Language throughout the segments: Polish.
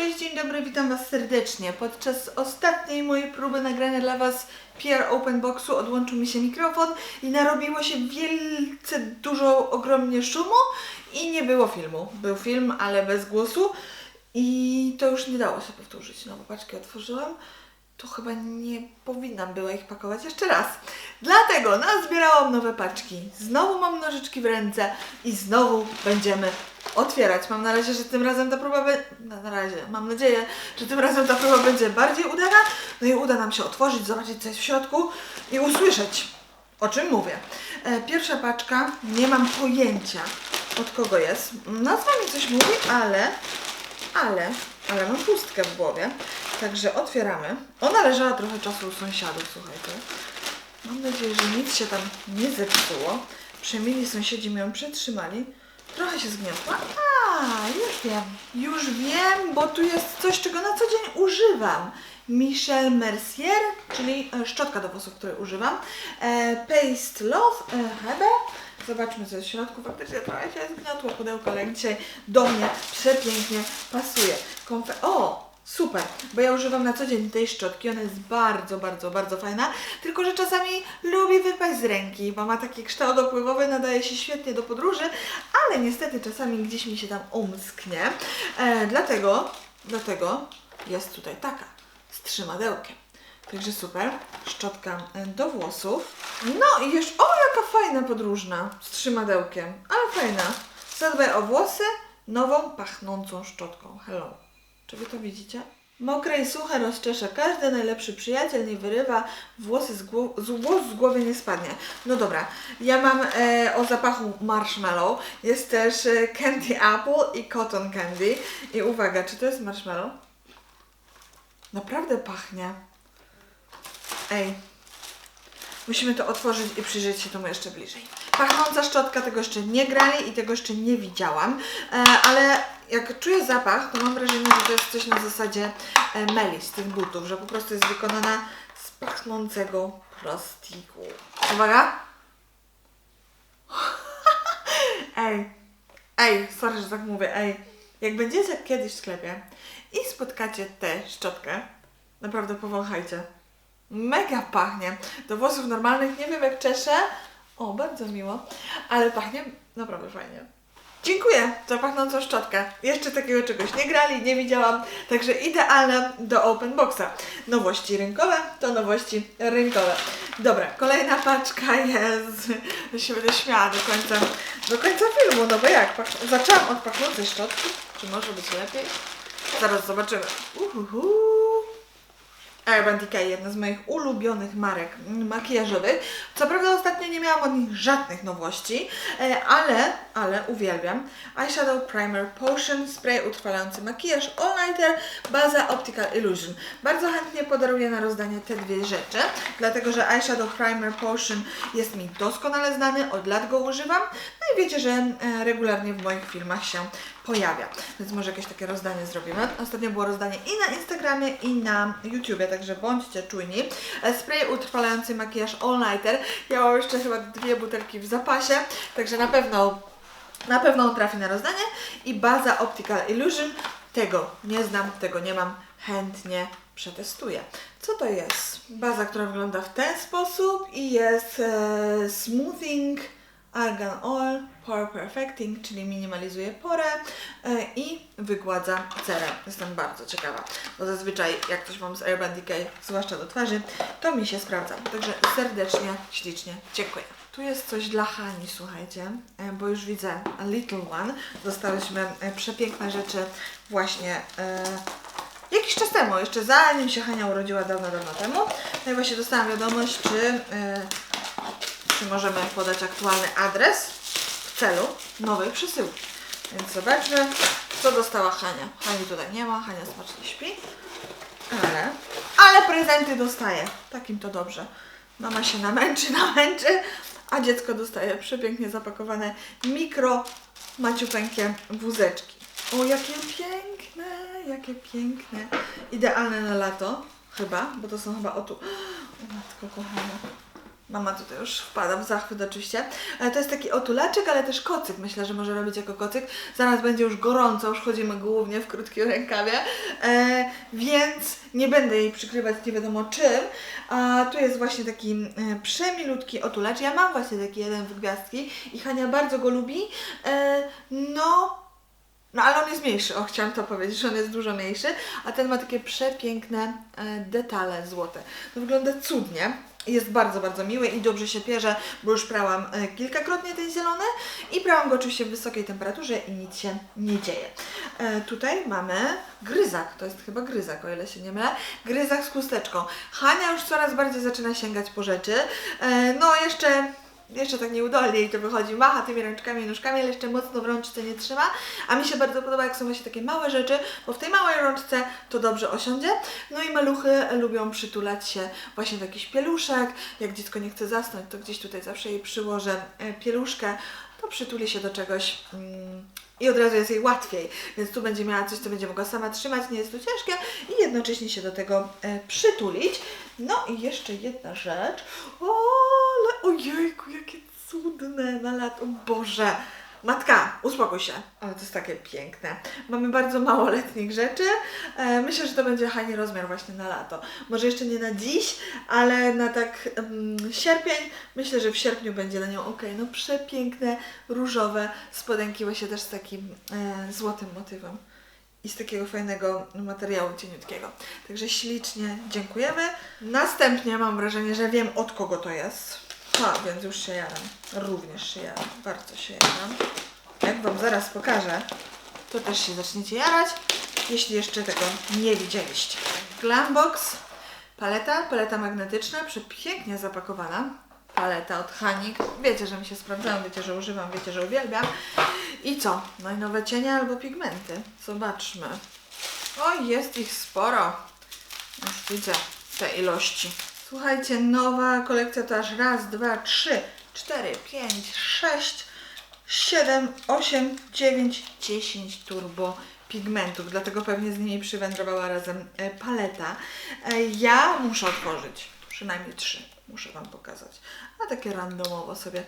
Cześć, dzień dobry, witam Was serdecznie. Podczas ostatniej mojej próby nagrania dla Was PR Open Boxu odłączył mi się mikrofon i narobiło się wielce dużo, ogromnie szumu i nie było filmu. Był film, ale bez głosu i to już nie dało się powtórzyć. No, paczki otworzyłam, to chyba nie powinnam była ich pakować jeszcze raz. Dlatego nazbierałam nowe paczki. Znowu mam nożyczki w ręce i znowu będziemy otwierać. Mam na razie, że tym razem ta próba będzie... Na, razie, mam nadzieję, że tym razem ta próba będzie bardziej udana. No i uda nam się otworzyć, zobaczyć co jest w środku i usłyszeć, o czym mówię. E, pierwsza paczka, nie mam pojęcia od kogo jest. Nazwa mi coś mówi, ale ale, ale mam pustkę w głowie. Także otwieramy. Ona leżała trochę czasu u sąsiadów, słuchajcie. Mam nadzieję, że nic się tam nie zepsuło. Przemili sąsiedzi mi ją przetrzymali. Trochę się zgniotła. A, już wiem. Już wiem, bo tu jest coś, czego na co dzień używam. Michel Mercier, czyli e, szczotka do włosów, której używam. E, Paste Love, e, Hebe. Zobaczmy, co jest w środku. Faktycznie trochę się zgniotło pudełko, ale dzisiaj do mnie przepięknie pasuje. Konfe o! Super, bo ja używam na co dzień tej szczotki, ona jest bardzo, bardzo, bardzo fajna, tylko że czasami lubi wypaść z ręki, bo ma taki kształt opływowy, nadaje się świetnie do podróży, ale niestety czasami gdzieś mi się tam umsknie, e, dlatego, dlatego jest tutaj taka, z trzymadełkiem. Także super, szczotka e, do włosów. No i jeszcze, o jaka fajna podróżna z trzymadełkiem, ale fajna. Zadbaj o włosy nową, pachnącą szczotką. Hello. Czy wy to widzicie? Mokre i suche rozczesze każdy najlepszy przyjaciel, nie wyrywa, włosy z, głow- z włos z głowy nie spadnie. No dobra, ja mam e, o zapachu marshmallow, jest też e, candy apple i cotton candy. I uwaga, czy to jest marshmallow? Naprawdę pachnie. Ej, musimy to otworzyć i przyjrzeć się temu jeszcze bliżej. Pachnąca szczotka, tego jeszcze nie grali i tego jeszcze nie widziałam, e, ale jak czuję zapach, to mam wrażenie, że to jest coś na zasadzie e, meli z tych butów, że po prostu jest wykonana z pachnącego plastiku. Uwaga! Ej, ej, sorry, że tak mówię, ej. Jak będziecie kiedyś w sklepie i spotkacie tę szczotkę, naprawdę powąchajcie. Mega pachnie. Do włosów normalnych nie wiem jak czeszę. O, bardzo miło. Ale pachnie naprawdę fajnie. Dziękuję za pachnącą szczotkę. Jeszcze takiego czegoś nie grali, nie widziałam. Także idealne do open boxa. Nowości rynkowe to nowości rynkowe. Dobra, kolejna paczka jest. Ja się będę śmiała do końca, do końca filmu, no bo jak? Pach... Zaczęłam od pachnącej szczotki. Czy może być lepiej? Zaraz zobaczymy. Uhuhu. Urban Decay, jedna z moich ulubionych marek mm, makijażowych. Co prawda ostatnio nie miałam od nich żadnych nowości, e, ale, ale uwielbiam. Eyeshadow Primer Potion, spray utrwalający makijaż, All Nighter, baza Optical Illusion. Bardzo chętnie podaruję na rozdanie te dwie rzeczy, dlatego że Eyeshadow Primer Potion jest mi doskonale znany, od lat go używam, i wiecie, że e, regularnie w moich filmach się pojawia, więc może jakieś takie rozdanie zrobimy. Ostatnio było rozdanie i na Instagramie, i na YouTubie, także bądźcie czujni. E, Spray utrwalający makijaż All Nighter. Ja mam jeszcze chyba dwie butelki w zapasie, także na pewno na pewno trafi na rozdanie. I baza Optical Illusion. Tego nie znam, tego nie mam. Chętnie przetestuję. Co to jest? Baza, która wygląda w ten sposób i jest e, Smoothing Argan Oil Pore Perfecting, czyli minimalizuje porę e, i wygładza cerę. Jestem bardzo ciekawa, bo zazwyczaj jak coś mam z Urban Decay, zwłaszcza do twarzy, to mi się sprawdza. Także serdecznie, ślicznie dziękuję. Tu jest coś dla Hani, słuchajcie, e, bo już widzę a Little One. Dostałyśmy e, przepiękne rzeczy właśnie jakiś czas temu, jeszcze zanim się Hania urodziła dawno, dawno temu. No i właśnie dostałam wiadomość, czy, czy możemy podać aktualny adres w celu nowej przesyłki. Więc zobaczmy, co dostała Hania. Hani tutaj nie ma, Hania smacznie śpi. Ale, ale prezenty dostaje. Takim to dobrze. Mama się namęczy, namęczy, a dziecko dostaje przepięknie zapakowane mikro maciupeńkie wózeczki. O, jakie piękne, jakie piękne. Idealne na lato, chyba, bo to są chyba o tu. O matko kochana. Mama tutaj już wpada w zachwyt oczywiście. Ale to jest taki otulaczek, ale też kocyk. Myślę, że może robić jako kocyk. Zaraz będzie już gorąco, już chodzimy głównie w krótkim rękawie. E, więc nie będę jej przykrywać nie wiadomo czym. A tu jest właśnie taki e, przemilutki otulacz. Ja mam właśnie taki jeden w gwiazdki i Hania bardzo go lubi. E, no, no ale on jest mniejszy, o chciałam to powiedzieć, że on jest dużo mniejszy, a ten ma takie przepiękne e, detale złote. To wygląda cudnie. Jest bardzo, bardzo miły i dobrze się pierze, bo już prałam e, kilkakrotnie ten zielony i prałam go oczywiście w wysokiej temperaturze i nic się nie dzieje. E, tutaj mamy gryzak, to jest chyba gryzak, o ile się nie mylę. Gryzak z chusteczką. Hania już coraz bardziej zaczyna sięgać po rzeczy. E, no jeszcze jeszcze tak nieudolnie jej to wychodzi, macha tymi rączkami i nóżkami, ale jeszcze mocno w rączce nie trzyma. A mi się bardzo podoba, jak są właśnie takie małe rzeczy, bo w tej małej rączce to dobrze osiądzie. No i maluchy lubią przytulać się właśnie do jakichś pieluszek. Jak dziecko nie chce zasnąć, to gdzieś tutaj zawsze jej przyłożę e, pieluszkę, to przytuli się do czegoś. Mm, i od razu jest jej łatwiej, więc tu będzie miała coś, co będzie mogła sama trzymać, nie jest to ciężkie i jednocześnie się do tego e, przytulić. No i jeszcze jedna rzecz. O, ojejku, jakie cudne na lat. O Boże. Matka, uspokój się. Ale to jest takie piękne. Mamy bardzo mało letnich rzeczy. E, myślę, że to będzie Hani rozmiar właśnie na lato. Może jeszcze nie na dziś, ale na tak um, sierpień. Myślę, że w sierpniu będzie na nią ok. No przepiękne, różowe spodenki właśnie też z takim e, złotym motywem i z takiego fajnego materiału cieniutkiego. Także ślicznie dziękujemy. Następnie mam wrażenie, że wiem od kogo to jest. A, więc już się jaram. Również się jaram. Bardzo się jaram. Jak Wam zaraz pokażę, to też się zaczniecie jarać, jeśli jeszcze tego nie widzieliście. Glambox, paleta, paleta magnetyczna, przepięknie zapakowana. Paleta od Hanik. Wiecie, że mi się sprawdzają, wiecie, że używam, wiecie, że uwielbiam. I co? No i nowe cienie albo pigmenty. Zobaczmy. O, jest ich sporo. Już widzę te ilości. Słuchajcie, nowa kolekcja to aż raz, dwa, trzy, cztery, pięć, sześć, siedem, osiem, dziewięć, dziesięć turbo pigmentów, dlatego pewnie z nimi przywędrowała razem e, paleta. E, Ja muszę otworzyć, przynajmniej trzy, muszę Wam pokazać. A takie randomowo sobie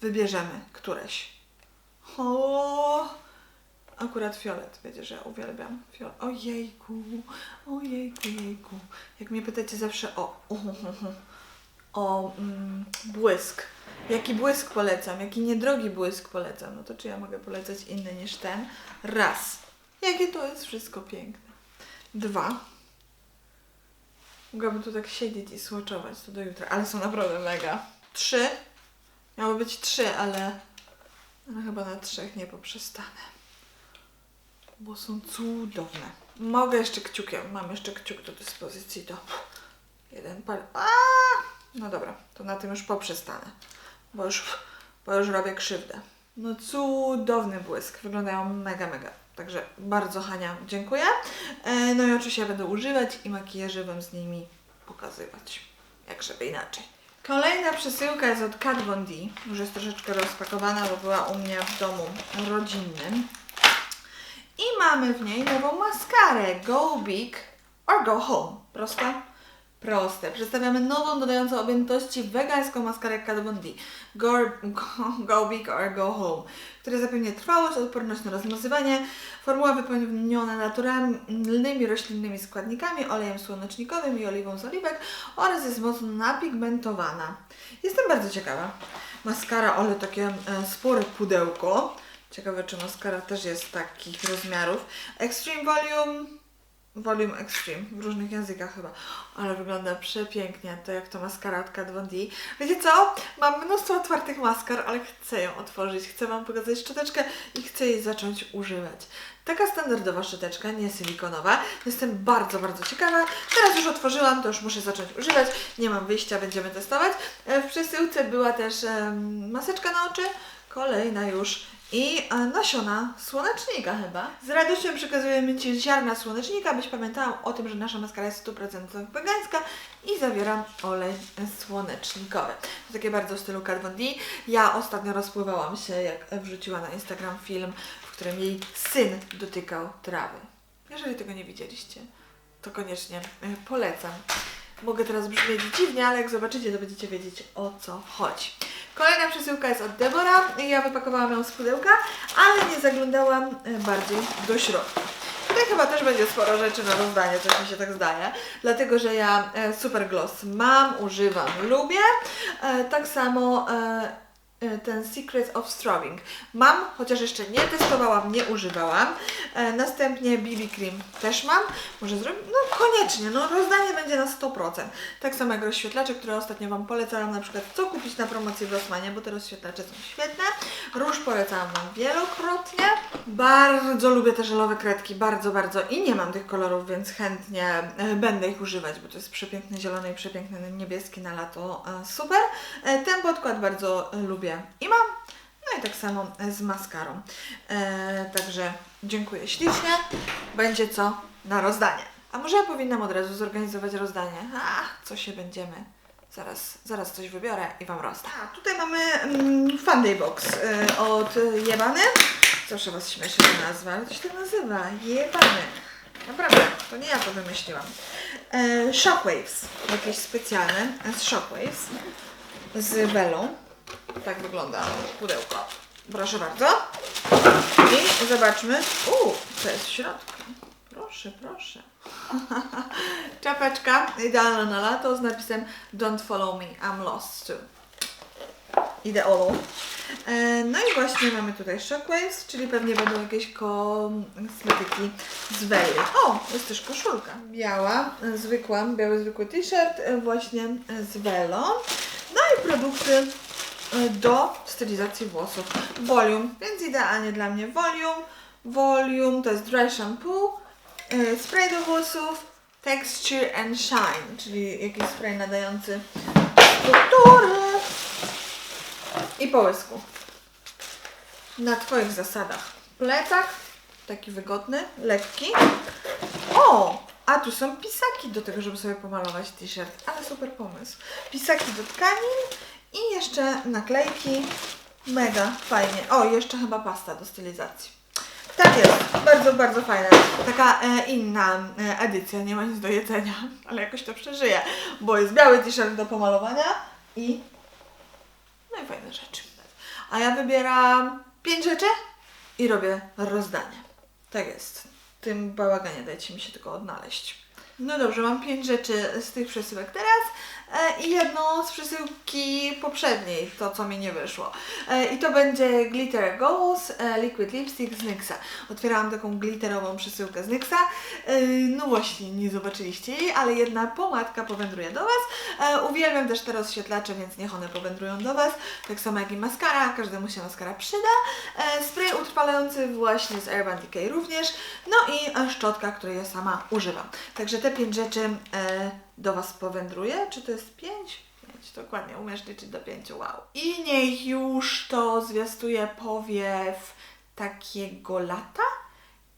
wybierzemy któreś. O, akurat fiolet, wiecie, że ja uwielbiam fiolet. Ojejku, ojejku, jejku. Jak mnie pytacie zawsze o, o, mm, błysk. Jaki błysk polecam, jaki niedrogi błysk polecam, no to czy ja mogę polecać inny niż ten? Raz. Jakie to jest wszystko piękne. Dwa. Mogłabym tu tak siedzieć i słoczować to do jutra, ale są naprawdę mega. Trzy. Miało być trzy, ale, ale chyba na trzech nie poprzestanę. Bo są cudowne. Mogę jeszcze kciukiem, mam jeszcze kciuk do dyspozycji, to jeden pal. A! No dobra, to na tym już poprzestanę, bo już, bo już robię krzywdę. No cudowny błysk, wyglądają mega, mega. Także bardzo Hania dziękuję. E, No i oczywiście ja będę używać i makijaże Wam z nimi pokazywać. Jak żeby inaczej. Kolejna przesyłka jest od Kat Von D. Już jest troszeczkę rozpakowana, bo była u mnie w domu rodzinnym. I mamy w niej nową maskarę Go Big or Go Home. Proste? Proste. Przedstawiamy nową, dodającą objętości wegańską maskarę D. Go, go, go Big or Go Home, która zapewnia trwałość, odporność na rozmazywanie. Formuła wypełniona naturalnymi roślinnymi składnikami, olejem słonecznikowym i oliwą z oliwek oraz jest mocno napigmentowana. Jestem bardzo ciekawa. Maskara, ale takie e, spore pudełko. Ciekawe, czy maskara też jest takich rozmiarów. Extreme Volume, Volume Extreme, w różnych językach chyba. Ale wygląda przepięknie, to jak to maskara od Kat Von D. Wiecie co? Mam mnóstwo otwartych maskar, ale chcę ją otworzyć. Chcę Wam pokazać szczoteczkę i chcę jej zacząć używać. Taka standardowa szczoteczka, nie silikonowa. Jestem bardzo, bardzo ciekawa. Teraz już otworzyłam, to już muszę zacząć używać. Nie mam wyjścia, będziemy testować. E, W przesyłce była też maseczka na oczy. Kolejna już i e, nasiona słonecznika chyba. Z radością przekazujemy Ci ziarna słonecznika, byś pamiętała o tym, że nasza maskara jest 100% wegańska i zawiera olej słonecznikowy. To takie bardzo w stylu Kat D. Ja ostatnio rozpływałam się, jak wrzuciła na Instagram film, w którym jej syn dotykał trawy. Jeżeli tego nie widzieliście, to koniecznie e, polecam. Mogę teraz brzmieć dziwnie, ale jak zobaczycie, to będziecie wiedzieć o co chodzi. Kolejna przesyłka jest od Debora. Ja wypakowałam ją z pudełka, ale nie zaglądałam e, bardziej do środka. Tutaj chyba też będzie sporo rzeczy na rozdanie, coś mi się tak zdaje, dlatego że ja e, Super Gloss mam, używam, lubię. E, tak samo ten Secret of Strobing mam, chociaż jeszcze nie testowałam, nie używałam. E, następnie BB Cream też mam. Może zrobię, no koniecznie, no rozdanie będzie na 100%. Tak samo jak rozświetlacze, które ostatnio Wam polecałam na przykład co kupić na promocji w Rossmanie, bo te rozświetlacze są świetne. Róż polecałam Wam wielokrotnie. Bardzo lubię te żelowe kredki, bardzo, bardzo i nie mam tych kolorów, więc chętnie e, będę ich używać, bo to jest przepiękny zielony i przepiękny niebieski na lato, e, super. E, Ten podkład bardzo e, lubię i mam. No i tak samo z maskarą. E, także dziękuję ślicznie. Będzie co na rozdanie. A może ja powinnam od razu zorganizować rozdanie? A, co się będziemy. Zaraz, zaraz coś wybiorę i Wam rozdam. A, tutaj mamy mm, Funday Box y, od Jebany. Zawsze Was śmieszy ta nazwa, ale to się tak nazywa. Jebany. Naprawdę, to nie ja to wymyśliłam. E, Shockwaves, jakieś specjalne z Shockwaves z Belą. Tak wygląda pudełko. Proszę bardzo. I zobaczmy. U, co jest w środku. Proszę, proszę. Czapeczka idealna na lato z napisem Don't follow me, I'm lost too. Ideolo. E, No i właśnie mamy tutaj Shockwaves, czyli pewnie będą jakieś kosmetyki z Welly. O, jest też koszulka. Biała, zwykła, biały zwykły t-shirt, e, właśnie z Welą. No i produkty do stylizacji włosów. Volume, więc idealnie dla mnie Volume. Volume to jest dry shampoo, e, spray do włosów, texture and shine, czyli jakiś spray nadający strukturę i połysku. Na Twoich zasadach. Plecak, taki wygodny, lekki. O! A tu są pisaki do tego, żeby sobie pomalować t-shirt. Ale super pomysł. Pisaki do tkanin i jeszcze naklejki. Mega fajnie. O, jeszcze chyba pasta do stylizacji. Tak jest, bardzo, bardzo fajne. Taka e, inna e, edycja, nie ma nic do jedzenia, ale jakoś to przeżyję, bo jest biały t-shirt do pomalowania i no i fajne rzeczy. A ja wybieram pięć rzeczy i robię rozdanie. Tak jest. Tym bałaganie dajcie mi się tylko odnaleźć. No dobrze, mam pięć rzeczy z tych przesyłek teraz i jedną z przesyłki poprzedniej, to co mi nie wyszło. E, I to będzie Glitter Goals e, Liquid Lipstick z NYXa. Otwierałam taką glitterową przesyłkę z NYXa. E, no właśnie, nie zobaczyliście jej, ale jedna pomadka powędruje do Was. E, uwielbiam też te rozświetlacze, więc niech one powędrują do Was. Tak samo jak i maskara, każdemu się maskara przyda. E, spray utrwalający właśnie z Urban Decay również. No i e, szczotka, której ja sama używam. Także te pięć rzeczy e, do Was powędruje. Czy to jest pięć? Pięć, dokładnie, umiesz liczyć do pięciu, wow. I niech już to zwiastuje powiew takiego lata.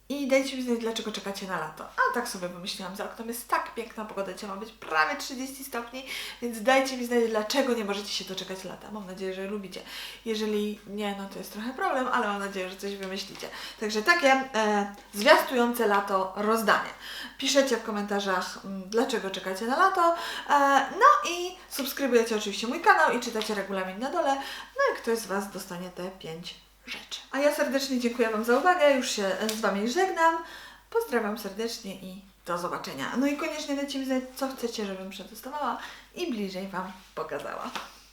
I dajcie mi znać, dlaczego czekacie na lato. A tak sobie wymyśliłam, za oknem jest tak piękna pogoda, dzisiaj ma być prawie 30 stopni, więc dajcie mi znać, dlaczego nie możecie się doczekać lata. Mam nadzieję, że lubicie. Jeżeli nie, no to jest trochę problem, ale mam nadzieję, że coś wymyślicie. Także takie e, zwiastujące lato rozdanie. Piszecie w komentarzach, m, dlaczego czekacie na lato. E, no i subskrybujecie oczywiście mój kanał i czytacie regulamin na dole. No i ktoś z Was dostanie te 5 rzeczy. A ja serdecznie dziękuję Wam za uwagę, już się z Wami żegnam. Pozdrawiam serdecznie i do zobaczenia. No i koniecznie dajcie mi znać, co chcecie, żebym przetestowała i bliżej Wam pokazała.